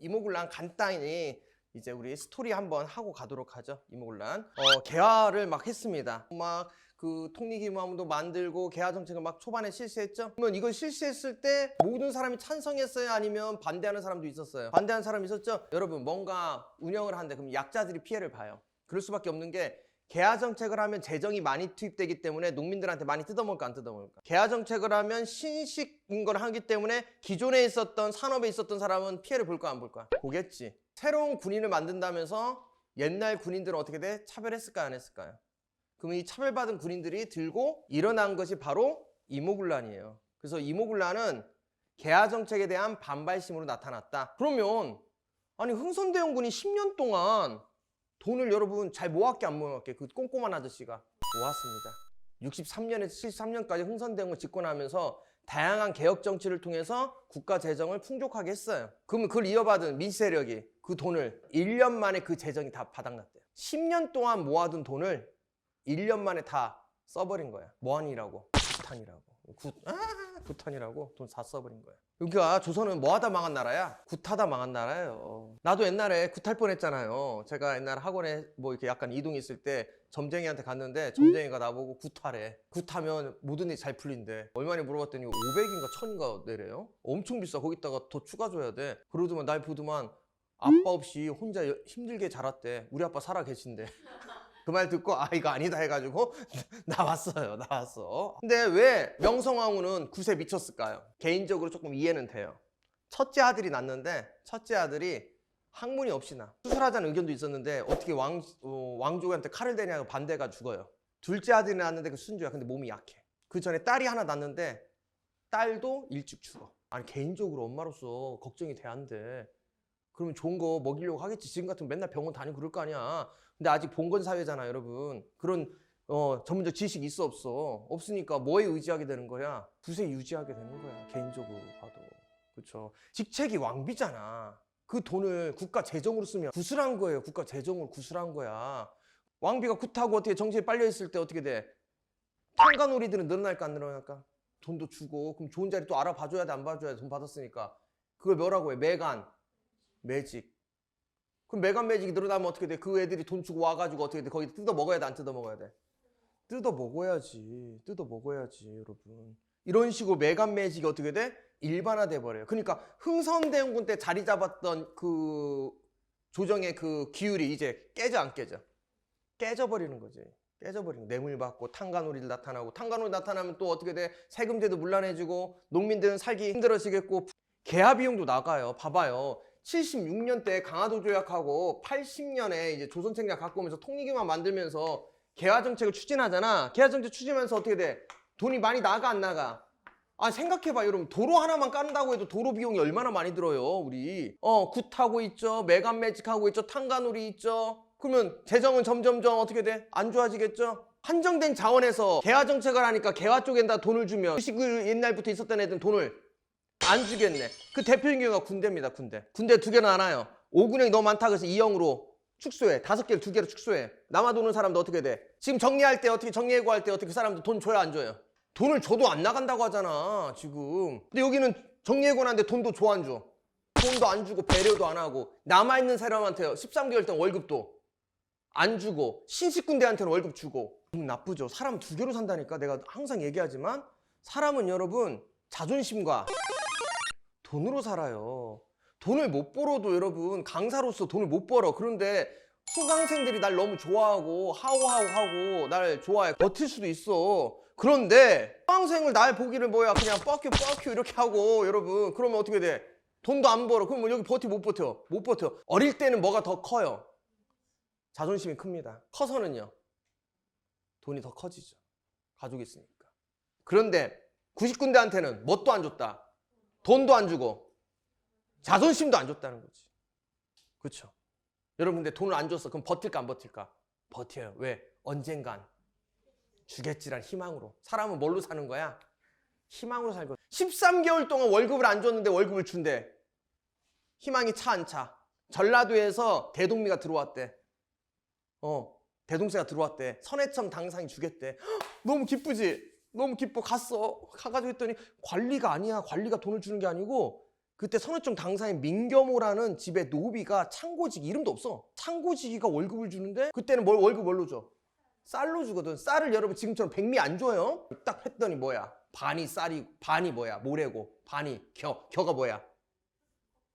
이모굴란 간단히 이제 우리 스토리 한번 하고 가도록 하죠. 이모굴란. 어, 개화를 막 했습니다. 막 그 통리기무함도 만들고 개화 정책을 막 초반에 실시했죠. 그러면 이걸 실시했을 때 모든 사람이 찬성했어요? 아니면 반대하는 사람도 있었어요? 반대하는 사람이 있었죠? 여러분 뭔가 운영을 하는데 그럼 약자들이 피해를 봐요. 그럴 수밖에 없는 게 개화 정책을 하면 재정이 많이 투입되기 때문에 농민들한테 많이 뜯어먹을까 안 뜯어먹을까? 개화 정책을 하면 신식인 걸 하기 때문에 기존에 있었던 산업에 있었던 사람은 피해를 볼까 안 볼까? 보겠지. 새로운 군인을 만든다면서 옛날 군인들은 어떻게 돼? 차별했을까요? 안 했을까요? 그러면 이 차별받은 군인들이 들고 일어난 것이 바로 이모군란이에요. 그래서 이모군란은 개화 정책에 대한 반발심으로 나타났다. 그러면 아니 흥선대원군이 10년 동안 돈을 여러분 잘 모았게 안 모았게 그 꼼꼼한 아저씨가 모았습니다. 63년에서 73년까지 흥선대원군 집권하면서 다양한 개혁 정치를 통해서 국가 재정을 풍족하게 했어요. 그러면 그걸 이어받은 민시 세력이 그 돈을 1년 만에 그 재정이 다 바닥났대요. 10년 동안 모아둔 돈을 1년 만에 다 써버린 거야. 뭐하니라고? 구탄이라고. 구, 아, 구탄이라고 돈 다 써버린 거야. 여기가 조선은 뭐하다 망한 나라야? 굿하다 망한 나라예요. 나도 옛날에 굿할 뻔했잖아요. 제가 옛날 학원에 뭐 이렇게 약간 이동이 있을 때 점쟁이한테 갔는데 점쟁이가 나보고 굿하래. 굿하면 모든 일이 잘 풀린대. 얼마나 물어봤더니 500인가 1000인가 내래요. 엄청 비싸. 거기다가 더 추가 줘야 돼. 그러더만 날 보더만 아빠 없이 혼자 여- 힘들게 자랐대. 우리 아빠 살아 계신데. 그 말 듣고 아 이거 아니다 해가지고 나왔어요. 나왔어. 근데 왜 명성황후는 굿에 미쳤을까요? 개인적으로 조금 이해는 돼요. 첫째 아들이 낳는데 첫째 아들이 학문이 없이 나 수술하자는 의견도 있었는데 어떻게 왕, 어, 왕족한테 칼을 대냐고 반대가 죽어요. 둘째 아들이 낳았는데 그 순주야. 근데 몸이 약해. 그 전에 딸이 하나 낳는데 딸도 일찍 죽어. 아니 개인적으로 엄마로서 걱정이 돼안돼 그러면 좋은 거 먹이려고 하겠지 지금 같으면 맨날 병원 다니고 그럴 거 아니야 근데 아직 봉건 사회잖아, 여러분. 그런 어, 전문적 지식이 있어 없어. 없으니까 뭐에 의지하게 되는 거야? 굿에 유지하게 되는 거야. 개인적으로 봐도. 그렇죠. 직책이 왕비잖아. 그 돈을 국가 재정으로 쓰면 구슬한 거예요. 국가 재정으로 구슬한 거야. 왕비가 굿하고 어떻게 정치에 빨려 있을 때 어떻게 돼? 평가놀이들은 늘어날까 안 늘어날까? 돈도 주고 그럼 좋은 자리 또 알아봐줘야 돼 안 봐줘야 돼 돈 받았으니까 그걸 뭐라고 해? 매간 매직 그럼 매간 매직이 늘어나면 어떻게 돼? 그 애들이 돈 주고 와가지고 어떻게 돼? 거기 뜯어 먹어야 돼? 안 뜯어 먹어야 돼? 뜯어 먹어야지. 뜯어 먹어야지, 여러분. 이런 식으로 매간 매직이 어떻게 돼? 일반화돼 버려요. 그러니까 흥선대원군 때 자리 잡았던 그 조정의 그 기율이 이제 깨져 안 깨져? 깨져버리는 거지. 깨져버리는 거. 뇌물 받고 탕가놀이들 나타나고 탕가놀이 나타나면 또 어떻게 돼? 세금제도 물란해지고 농민들은 살기 힘들어지겠고 개화 비용도 나가요. 봐봐요. 76년 때 강화도 조약하고 80년에 이제 조선책략 갖고 오면서 통일기만 만들면서 개화 정책을 추진하잖아. 개화 정책 추진하면서 어떻게 돼? 돈이 많이 나가 안 나가? 아 생각해봐 여러분 도로 하나만 깐다고 해도 도로 비용이 얼마나 많이 들어요 우리 어 굿하고 있죠 메간 매직하고 있죠 탕가놀이 있죠 그러면 재정은 점점점 어떻게 돼? 안 좋아지겠죠? 한정된 자원에서 개화 정책을 하니까 개화 쪽에다 돈을 주면 그 옛날부터 있었던 애들은 돈을 안 주겠네. 그 대표인 경우가 군대입니다, 군대. 군대 두 개는 하나요. 오군형이 너무 많다 그래서 2형으로 축소해. 다섯 개를 두 개로 축소해. 남아 도는 사람도 어떻게 돼? 지금 정리할 때 어떻게 정리해고 할 때 어떻게 그 사람도 돈 줘야 안 줘요? 돈을 줘도 안 나간다고 하잖아, 지금. 근데 여기는 정리해고하는데 돈도 줘 안 줘? 돈도 안 주고 배려도 안 하고 남아있는 사람한테 13개월 동안 월급도 안 주고 신식군대한테는 월급 주고 음, 나쁘죠. 사람 두 개로 산다니까 내가 항상 얘기하지만 사람은 여러분 자존심과 돈으로 살아요. 돈을 못 벌어도 여러분 강사로서 돈을 못 벌어. 그런데 수강생들이 날 너무 좋아하고 하오하오 하고 날 좋아해 버틸 수도 있어. 그런데 수강생을 날 보기를 뭐야 그냥 뻑큐 뻑큐 이렇게 하고 여러분 그러면 어떻게 돼? 돈도 안 벌어. 그럼 뭐 여기 버티 못 버텨. 못 버텨. 어릴 때는 뭐가 더 커요? 자존심이 큽니다. 커서는요. 돈이 더 커지죠. 가족이 있으니까. 그런데 90군데한테는 뭣도 안 줬다. 돈도 안 주고 자존심도 안 줬다는 거지. 그렇죠? 여러분 근데 돈을 안 줬어. 그럼 버틸까 안 버틸까? 버텨요. 왜? 언젠간 주겠지란 희망으로. 사람은 뭘로 사는 거야? 희망으로 살고. 13개월 동안 월급을 안 줬는데 월급을 준대. 희망이 차 안 차. 전라도에서 대동미가 들어왔대. 어, 대동세가 들어왔대. 선해청 당상이 주겠대. 헉, 너무 기쁘지? 너무 기뻐 갔어 가가지고 했더니 관리가 아니야 관리가 돈을 주는 게 아니고 그때 선호청 당사인 민겸호라는 집의 노비가 창고지기 이름도 없어. 창고지기가 월급을 주는데 그때는 뭘 월급 뭘로 줘? 쌀로 주거든. 쌀을 여러분 지금처럼 백미 안 줘요. 딱 했더니 뭐야? 반이 쌀이 반이 뭐야? 모래고 반이 겨 겨가 뭐야?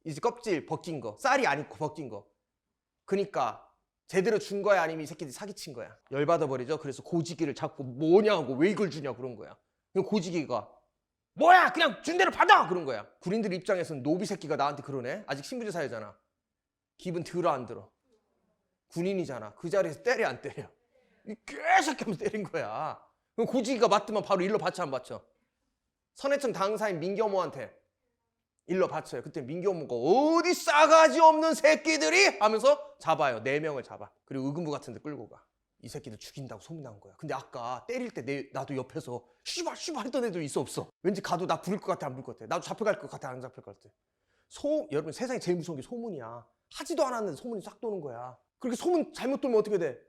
이제 껍질 벗긴 거. 쌀이 아니고 벗긴 거. 그니까 제대로 준 거야 아니면 이 새끼들이 사기친 거야. 열받아 버리죠. 그래서 고지기를 잡고 뭐냐고 왜 이걸 주냐 그런 거야. 그럼 고지기가 뭐야 그냥 준 대로 받아 그런 거야. 군인들 입장에서는 노비 새끼가 나한테 그러네. 아직 신분제 사회잖아. 기분 들어 안 들어? 군인이잖아. 그 자리에서 때려 안 때려? 이 개새끼 하면서 때린 거야. 그럼 고지기가 맞으면 바로 일로 받쳐 안 받쳐? 선해청 당사인 민겸호한테 일러 바쳐요. 그때 민경무가 어디 싸가지 없는 새끼들이 하면서 잡아요. 네 명을 잡아. 그리고 의금부 같은 데 끌고 가. 이 새끼들 죽인다고 소문난 거야. 근데 아까 때릴 때 내, 나도 옆에서 씨발 씨발 했던 애들 있어 없어. 왠지 가도 나 부를 것 같아 안 부를 것 같아. 나도 잡혀갈 것 같아 안 잡혀갈 것 같아. 소 여러분 세상에 제일 무서운 게 소문이야. 하지도 않았는데 소문이 싹 도는 거야. 그렇게 소문 잘못 돌면 어떻게 돼?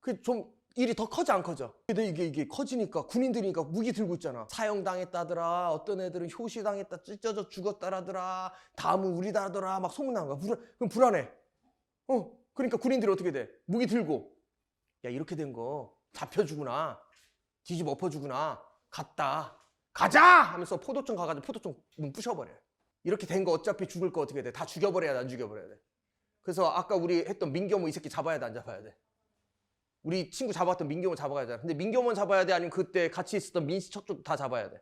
그좀 일이 더 커져 안 커져? 근데 이게 이게 커지니까 군인들이니까 무기 들고 있잖아. 사형당했다더라. 어떤 애들은 효시당했다. 찢어져 죽었다라더라. 다음은 우리다더라. 막 소문나는 거야. 불안, 그럼 불안해. 어, 그러니까 군인들이 어떻게 돼? 무기 들고. 야 이렇게 된 거 잡혀주구나. 뒤집어 엎어주구나. 갔다. 가자! 하면서 포도청 가가지고 포도청 눈 부셔버려. 이렇게 된 거 어차피 죽을 거 어떻게 돼? 다 죽여버려야 돼, 안 죽여버려야 돼. 그래서 아까 우리 했던 민경호 이 새끼 잡아야 돼, 안 잡아야 돼? 우리 친구 잡았던 민경호 잡아야 돼. 근데 민경호 잡아야 돼, 아니면 그때 같이 있었던 민씨 척도 다 잡아야 돼.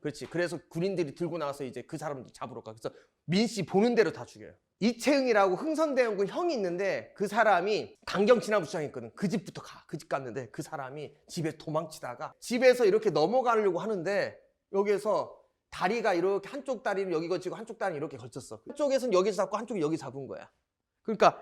그렇지. 그래서 군인들이 들고 나와서 이제 그 사람들 잡으러 가. 그래서 민씨 보는 대로 다 죽여요. 이채흥이라고 흥선대원군 형이 있는데 그 사람이 강경 진화부시장이거든. 그 집부터 가. 그 집 갔는데 그 사람이 집에 도망치다가 집에서 이렇게 넘어가려고 하는데 여기에서 다리가 이렇게 한쪽 다리는 여기 걸치고 한쪽 다리는 이렇게 걸쳤어. 한쪽에서는 여기서 잡고 한쪽이 여기 잡은 거야. 그러니까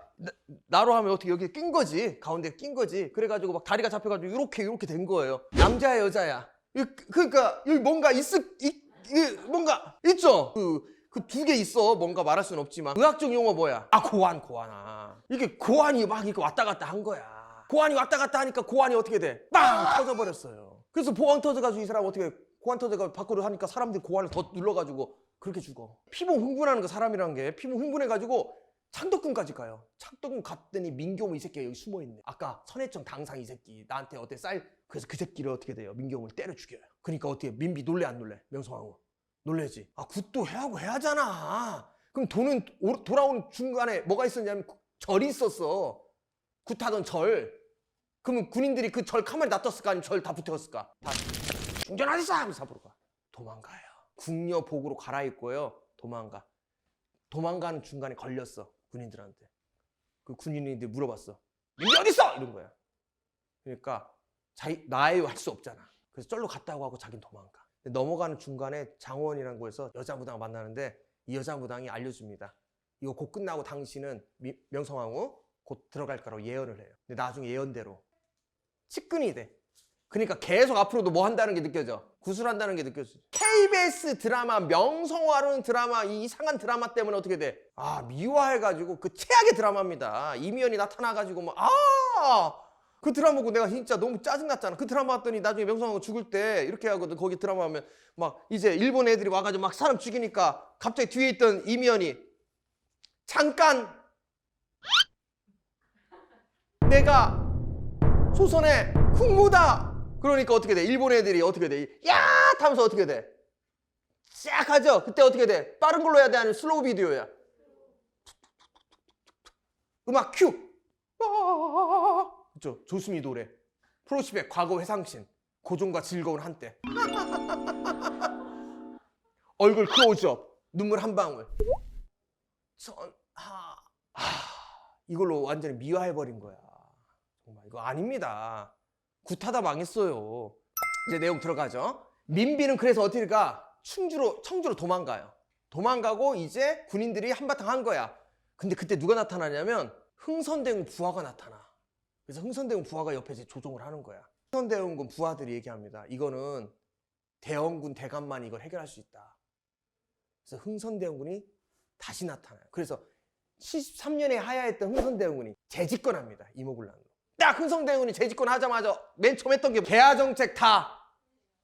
나, 로 하면 어떻게 여기 낀 거지? 가운데 낀 거지? 그래가지고 막 다리가 잡혀가지고 이렇게 이렇게 된 거예요. 남자야 여자야? 이- 그러니까 여기 뭔가 있, 이, 이, 뭔가 있죠? 그 그 두 개 있어. 뭔가 말할 수는 없지만. 의학적 용어 뭐야? 아 고환 고환아. 이게 고환이 막 이렇게 왔다 갔다 한 거야. 고환이 왔다 갔다 하니까 고환이 어떻게 돼빵 터져버렸어요. 그래서 보안 터져가지고 이 사람 어떻게 고환 터져가 밖으로 하니까 사람들이 고환을 더 눌러가지고 그렇게 죽어. 피부 흥분하는 거 사람이라는 게. 피부 흥분해가지고 창덕궁까지 가요. 창덕궁 갔더니 민경호 이 새끼가 여기 숨어 있네. 아까 선해청 당상 이 새끼 나한테 어때 쌀 그래서 그 새끼를 어떻게 돼요? 민경호를 때려 죽여요. 그러니까 어떻게 민비 놀래 안 놀래? 명성황후 놀래지. 아 굿도 해하고 해야잖아. 그럼 돈은 오- 돌아오는 중간에 뭐가 있었냐면 절이 있었어. 굿하던 절. 그러면 군인들이 그 절 가만히 놔뒀을까 아니면 절 다 붙였을까? 다 중전하겠어 하면서 잡으러 가. 도망가요. 궁녀 복으로 갈아입고요. 도망가. 도망가는 중간에 걸렸어 군인들한테. 그 군인들이 물어봤어 민기 어디 있어? 이런 거야. 그러니까 자기 나예요 할 수 없잖아. 그래서 쩔로 갔다고 하고 자기는 도망가. 넘어가는 중간에 장원이라는 곳에서 여자 무당 만나는데 이 여자 무당이 알려줍니다. 이거 곧 끝나고 당신은 미- 명성황후 곧 들어갈 거라고 예언을 해요. 근데 나중에 예언대로 측근이 돼 그러니까 계속 앞으로도 뭐 한다는 게 느껴져. 구술한다는 게 느껴져. KBS 드라마 명성화라는 드라마 이 이상한 드라마 때문에 어떻게 돼? 아 미화해가지고 그 최악의 드라마입니다. 이미연이 나타나가지고 막아그 드라마 보고 내가 진짜 너무 짜증났잖아. 그 드라마 봤더니 나중에 명성하고 죽을 때 이렇게 하거든. 거기 드라마 하면 막 이제 일본 애들이 와가지고 막 사람 죽이니까 갑자기 뒤에 있던 이미연이 잠깐 내가 조선의 쿵무다 그러니까 어떻게 돼? 일본 애들이 어떻게 돼? 야! 하면서 어떻게 돼? 쫙 하죠? 그때 어떻게 돼? 빠른 걸로 해야 돼? 아니면 슬로우 비디오야? 음악 큐! 그죠? 조수미 노래. 프로시백 과거 회상신. 고종과 즐거운 한때. 얼굴 클로즈업. 눈물 한 방울. 전, 하, 하. 이걸로 완전히 미화해버린 거야. 정말 이거 아닙니다. 굿하다 망했어요. 이제 내용 들어가죠. 민비는 그래서 어떻게 가? 충주로 청주로 도망가요. 도망가고 이제 군인들이 한바탕 한 거야. 근데 그때 누가 나타나냐면 흥선대원 부하가 나타나. 그래서 흥선대원 부하가 옆에 이제 조종을 하는 거야. 흥선대원군 부하들이 얘기합니다. 이거는 대원군 대감만이 이걸 해결할 수 있다. 그래서 흥선대원군이 다시 나타나요. 그래서 73년에 하야했던 흥선대원군이 재집권합니다. 이모군란으로. 딱 흥선대원군이 재집권 하자마자 맨 처음 했던 게 개화 정책 다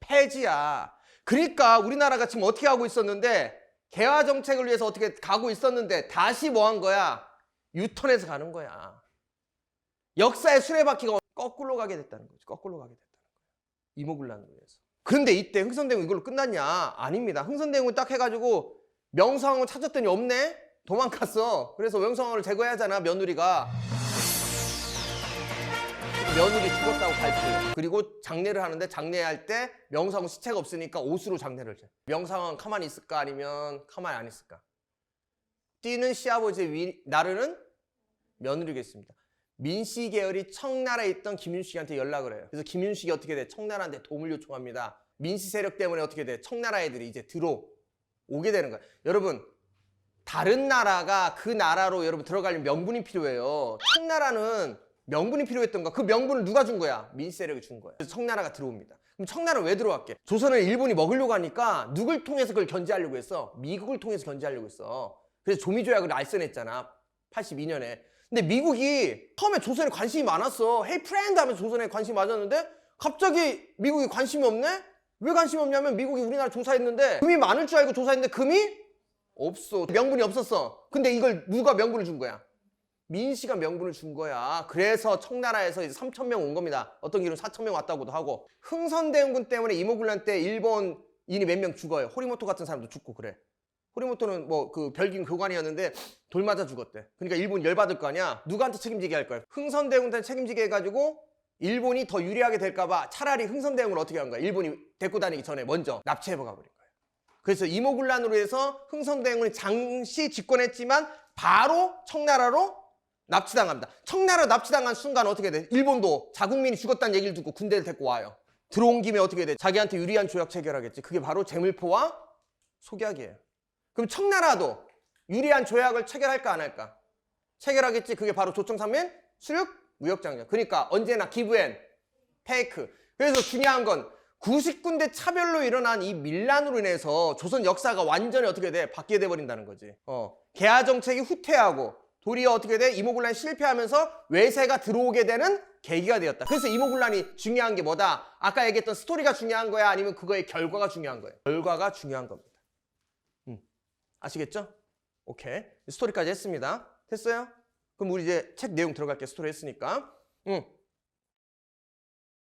폐지야. 그러니까 우리나라가 지금 어떻게 하고 있었는데 개화 정책을 위해서 어떻게 가고 있었는데 다시 뭐 한 거야? 유턴해서 가는 거야. 역사의 수레바퀴가 거꾸로 가게 됐다는 거지. 거꾸로 가게 됐다는 거야. 이모군란으로 해서. 근데 이때 흥선대원 이걸로 끝났냐? 아닙니다. 흥선대원 딱 해가지고 명성황후 찾았더니 없네? 도망갔어. 그래서 명성황후를 제거해야 하잖아, 며느리가. 며느리 죽었다고 발표해요. 그리고 장례를 하는데 장례할 때 명성황후 시체가 없으니까 옷으로 장례를 해. 명성황후 가만히 있을까 아니면 가만히 안 있을까? 띠는 시아버지 위, 나르는 며느리겠습니다. 민씨 계열이 청나라에 있던 김윤식한테 연락을 해요. 그래서 김윤식이 어떻게 돼? 청나라한테 도움을 요청합니다. 민씨 세력 때문에 어떻게 돼? 청나라 애들이 이제 들어오게 되는 거예요. 여러분, 다른 나라가 그 나라로 여러분 들어가려면 명분이 필요해요. 청나라는 명분이 필요했던가? 그 명분을 누가 준 거야? 민씨 세력이 준 거야. 그래서 청나라가 들어옵니다. 그럼 청나라는 왜 들어왔게? 조선을 일본이 먹으려고 하니까 누굴 통해서 그걸 견제하려고 했어? 미국을 통해서 견제하려고 했어. 그래서 조미조약을 알선했잖아. 82년에. 근데 미국이 처음에 조선에 관심이 많았어. 헤이 프렌드 하면서 조선에 관심이 많았는데 갑자기 미국이 관심이 없네? 왜 관심이 없냐면 미국이 우리나라 조사했는데 금이 많을 줄 알고 조사했는데 금이 없어. 명분이 없었어. 근데 이걸 누가 명분을 준 거야? 민씨가 명분을 준 거야. 그래서 청나라에서 이제 3천 명 온 겁니다. 어떤 길은 4천 명 왔다고도 하고 흥선대원군 때문에 이모군란 때 일본인이 몇 명 죽어요. 호리모토 같은 사람도 죽고 그래. 호리모토는 뭐 그 별긴 교관이었는데 돌 맞아 죽었대. 그러니까 일본 열 받을 거 아니야. 누구한테 책임지게 할 거야? 흥선대원한테 책임지게 해가지고 일본이 더 유리하게 될까봐 차라리 흥선대원을 어떻게 한 거야? 일본이 데리고 다니기 전에 먼저 납치해 버린 거야. 그래서 이모군란으로 해서 흥선대원이 잠시 집권했지만 바로 청나라로 납치당합니다. 청나라 납치당한 순간 어떻게 돼? 일본도 자국민이 죽었다는 얘기를 듣고 군대를 데리고 와요. 들어온 김에 어떻게 돼? 자기한테 유리한 조약 체결하겠지. 그게 바로 재물포와 속약이에요. 그럼 청나라도 유리한 조약을 체결할까 안 할까? 체결하겠지. 그게 바로 조청산민 수륙 무역장려. 그러니까 언제나 기브앤 테이크. 그래서 중요한 건 90군데 차별로 일어난 이 밀란으로 인해서 조선 역사가 완전히 어떻게 돼? 바뀌게 돼 버린다는 거지. 어. 개화 정책이 후퇴하고 도리어 어떻게 돼? 이모군란 실패하면서 외세가 들어오게 되는 계기가 되었다. 그래서 이모군란이 중요한 게 뭐다? 아까 얘기했던 스토리가 중요한 거야? 아니면 그거의 결과가 중요한 거예요? 결과가 중요한 겁니다. 음. 아시겠죠? 오케이. 스토리까지 했습니다. 됐어요? 그럼 우리 이제 책 내용 들어갈게 스토리 했으니까. 응.